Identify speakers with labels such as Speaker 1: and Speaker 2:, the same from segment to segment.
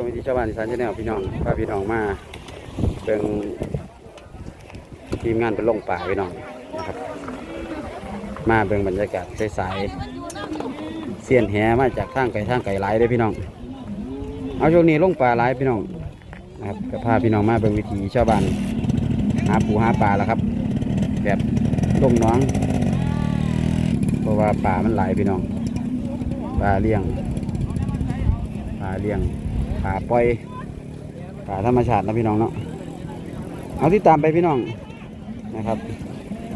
Speaker 1: มวิธีชาวบ้านอีสานชาแนลพี่น้องพาพี่น้องมาเป็นทีมงานเป็นลงป่าพี่น้องนะครับ มาเบิ่งบรรยากาศสายๆเสียนแหมาจากทางไก่ทางไก่หลายเลยพี่น้อง เอาช่วงนี้ลงป่าหลายพี่น้องนะครับก็พาพี่น้องมาเบิ่งวิถีชาวบ้านหาปูหาปลาแล้วครับ แบบลงน้อง เพราะว่าป่ามันหลายพี่น้องป่าเลี้ยงป่าเลี้ยง ป่าปล่อยป่าธรรมชาตินะพี่น้องเนาะเอาที่ตามไปพี่น้องนะครับ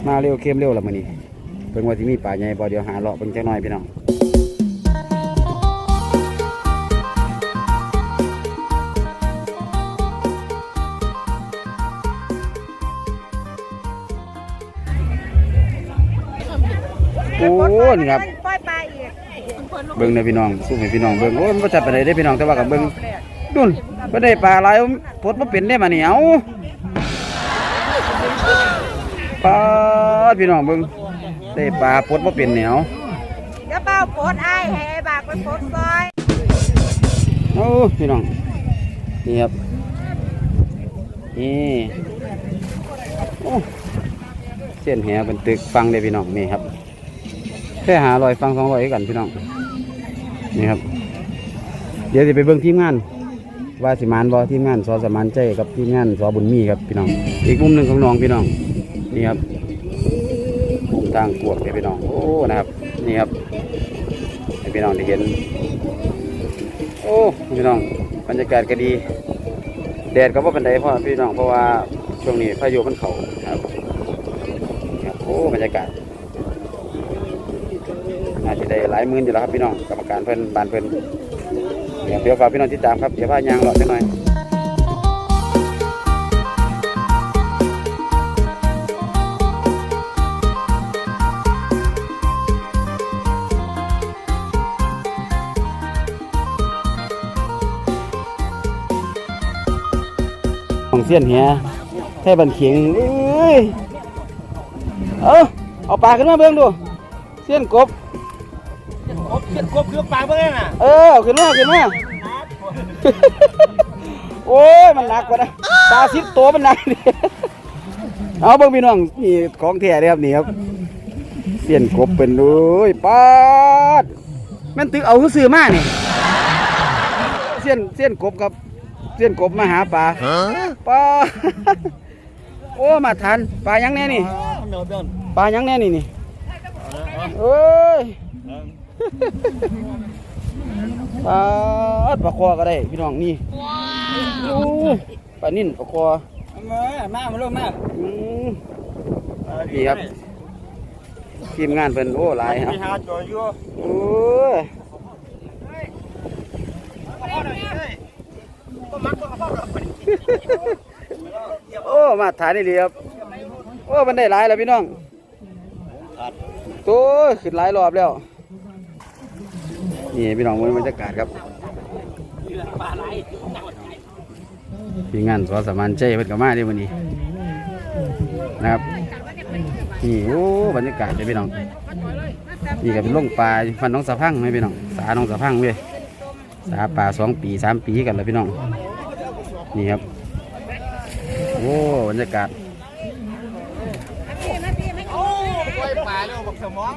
Speaker 1: มาเร็วเข้มเร็วละมือนี้เพิ่งว่าที่มีป่าใหญ่บ่เดียวหาเลาะเพิ่งจักหน่อยพี่น้องโอ้นี่ครับ
Speaker 2: ปล่อยปลาอีก
Speaker 1: เบิ้งนะพี่น้องสู้ให้พี่น้องเบิ้งโอ้ยมันบ่จัดไปไหนได้พี่น้องแต่ว่ากับเบิ้งดุนบ่ได้ปลาหลายพดบ่เป็นได้มานี่เอาปลาดพี่น้องเบิ้งได้ปลาพดบ่เป็นเหนียว
Speaker 2: เดี๋ยวเป้าโพดไอ้ายให้ไอ้บากไปโพดซอย
Speaker 1: โอ้พี่น้องนี่ครับนี่โอ้เส้นแหเป็นตึกฟังเลยพี่น้องนี่ครับแค่หาลอยฟังสองลอยกันพี่น้อง นี่ครับ เดี๋ยวจะไปเบิ่งทีมงาน ว่าสิมานบอทีมงานสอสมานใจกับทีมงานสอบุญมีครับพี่น้อง อีกมุมหนึ่งของน้องพี่น้อง นี่ครับมุมทางกวดเลยพี่น้อง โอ้ นะครับ นี่ครับให้พี่น้องได้เห็น โอ้ พี่น้อง บรรยากาศก็ดี แดดก็ว่าเป็นไดเพราะพี่น้อง เพราะว่าช่วงนี้พายุมันเข่าครับ โอ้ บรรยากาศ อาจจะได้หลายหมื่นอยู่แล้วครับพี่น้องกรรมการเพิ่อนบานเพิ่อนเดี๋ยวเพียวฝากพี่น้องติดตามครับเดี๋ยวพายางหลอดจังหน่อยของเสี้ยนเหียแท่บันเขียงเอ้ย เอาเอาปลาขึ้นมาเบิ่งดู เสี้ยนกบ
Speaker 3: กบเกบคือปลาเพื่อนน่ะ
Speaker 1: เออเอาขึ้นมาเอาขึ้นมาโอ้ยมันหนักกว่านะตาสิบตัวมันหนักนี่เอาเบิ่งพี่น้องนี่ของแท้เลยครับนี่ครับเสียนกบเป็นเลยปาดแม่นตึกเอาคือซื้อมานี่เสียนเสียนกบครับเสียนกบมาหาปลาปลาโอ้มาทันปลายังแน่นี่
Speaker 3: เดินเดิน
Speaker 1: ปลายังแน่นี่นี่เอ้ย ปลาดปลาคอก็ได้พี่น้องนี่โอ้ปลานิ่นปลาคอ
Speaker 3: มามามาลงมา
Speaker 1: อืมนี่ครับทีมงานเพิ่นโอ้หลายครับ
Speaker 3: ไปหาจอยอยู่
Speaker 1: โอ้ยโอ้มาฐานนี่ดีครับโอ้มันได้หลายแล้วพี่น้องตัวขึ้นหลายรอบแล้ว นี่พี่น้องมันบรรยากาศครับทีมงานสอสมานใจเพิ่นก็มาด้วันนี้นะครับนี่โอ้บรรยากาศเลยพี่น้องนี่ก็เป็นลงปลาฟันน้องสะพังไหมพี่น้องสาน้องสะพังเว้ยสาปลาสองปีสามปีกันแล้วพี่น้องนี่ครับโอ้บรรยากาศ
Speaker 3: ปล่อยปลาแล้วบอกสมอง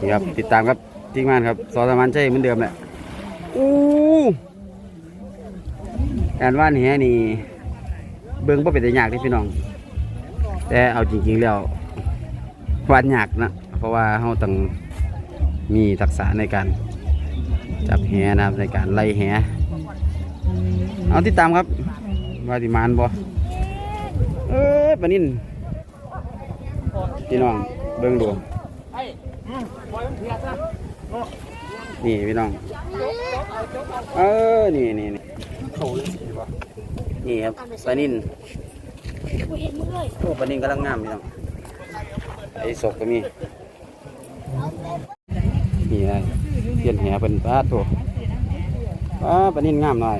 Speaker 1: นี่ครับติดตามครับ ทีมงมานครับสอสมานใจเหมือนเดิมแหละอู้การว่านแหนี่ เบิ่งบ่เป็นแต่ยากที่พี่น้อง แต่เอาจริงๆแล้ววาดยากนะ เพราะว่าเราต้องมีทักษะในการ จับแหนะครับในการไล่แหเอาติดตามครับว่าติมานบ่เอ้ยปนินพี่น้องเบิ่งดู นี่พี่น้อง เออ นี่นี่นี่นี่ครับปลานิ่นโอ้ปลานิ่นกำลังงามพี่น้อง ไอ้ศกก็มี นี่ไงเปลี่ยนแหเป็นปลาตัวปลาปลานิ่นงามหน่อย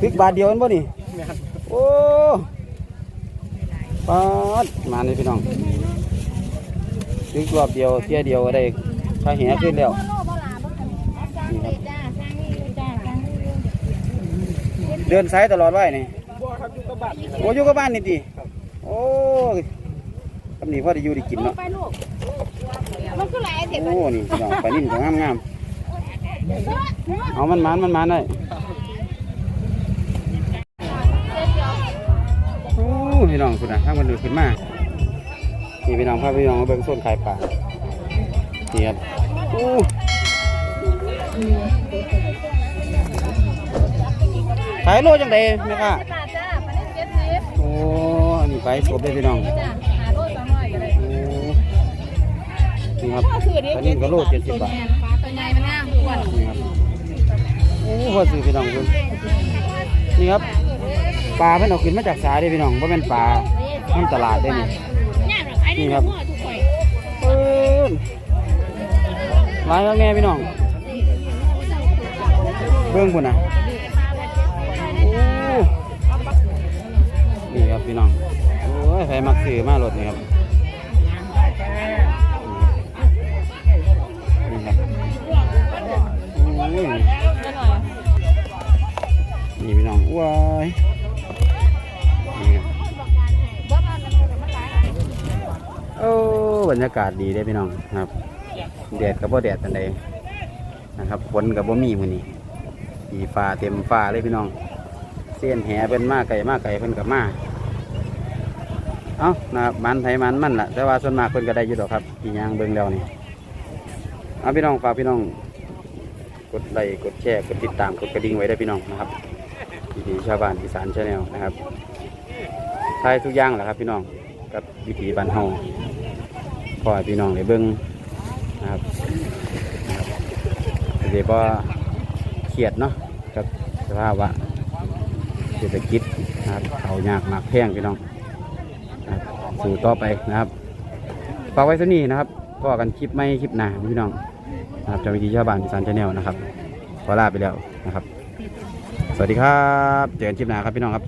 Speaker 1: พริกบาทเดียวเห็นบ่นี่ โอ้ปลามาเลยพี่น้องพริกรอบเดียวเที่ยเดียวก็ได้ ค่าแหขึ้นแล้วนี่ครับเดินสายตลอดไว้นี่
Speaker 3: บัวครับอยู่กับบ้านนี่
Speaker 1: โอ้อยู่กับบ้านนี่ดิโอ้ยคำนี้พ่อได้อยู่ได้กินเนาะ
Speaker 2: ไปลูกมันคือไรเด็ก
Speaker 1: โอ้นี่พี่น้องปลานิ่นก็งามงามๆเอามันมันมันมันได้โอ้พี่น้องคุณนะถ้ามันดูขึ้นมานี่พี่น้องพาพี่น้องมาเบิ่งโซนขายปลา นี่ครับโอ้ขายโลจังไดแม่ค่ะ
Speaker 2: บาทจ้าปลาเล็กเจ็ดสิบ
Speaker 1: โอ้อันนี้ไปสดเลยพี่น้อง
Speaker 2: จ้าสก็ได้
Speaker 1: โอ้นี่ครับตอนนี้ก็โลเจ็ดสิบบาท
Speaker 2: ตัวใหญ่มันน่าอ้วน
Speaker 1: นี่ครับโอ้พอซื้อพี่น้องเพิ่นนี่ครับปลาเพิ่นเอาขึ้นมาจากสาเด้พี่น้องบ่แม่นปลามันตลาดได้นี่นี่ครับเอิ้น หลายแล้วแม่พี่น้อง เบิ่งพุ่นนะนี่ครับพี่น้อง โอ้ยใครมักซื้อมารถนี่ครับนี่ครับโอ้ยนี่พี่น้องว้ายนี่ครับโอ้บรรยากาศดีเด้พี่น้องครับ แดดกับบ่แดดตันใดนะครับฝนกับบ่มีมื้อนี้สีฟ้าเต็มฟ้าเลยพี่น้อง เส้นแหเป็นมาไก่มาไก่เพิ่นกับมาเอ้านะครับมันไทยมันมันล่ะแต่ว่าส่วนมากเพิ่นก็ได้อยู่ดอกครับที่ยางเบิ่งแล้วนี่เอาพี่น้องฝากพี่น้อง กดไลค์กดแชร์กดติดตามกดกระดิ่งไว้ได้พี่น้องนะครับวิถีชาวบ้านอีสานชาแนลนะครับทายทุกอย่างแหละครับพี่น้องกับวิถีบ้านเฮาขอให้พี่น้องได้เบิ่ง นะครับเดี๋ยวบ่เครียดเนาะกับสภาวะเศรษฐกิจนะครับเอายากมากแพงพี่น้องสู่ต่อไปนะครับฝากไว้สนี่นะครับก็กันคลิปไม่คลิปหนาพี่น้องนะครับจากวิธีชาวบ้านอีสานชาแนลนะครับขอลาไปแล้วนะครับ สวัสดีครับ เจอกันคลิปหน้าครับพี่น้องครับ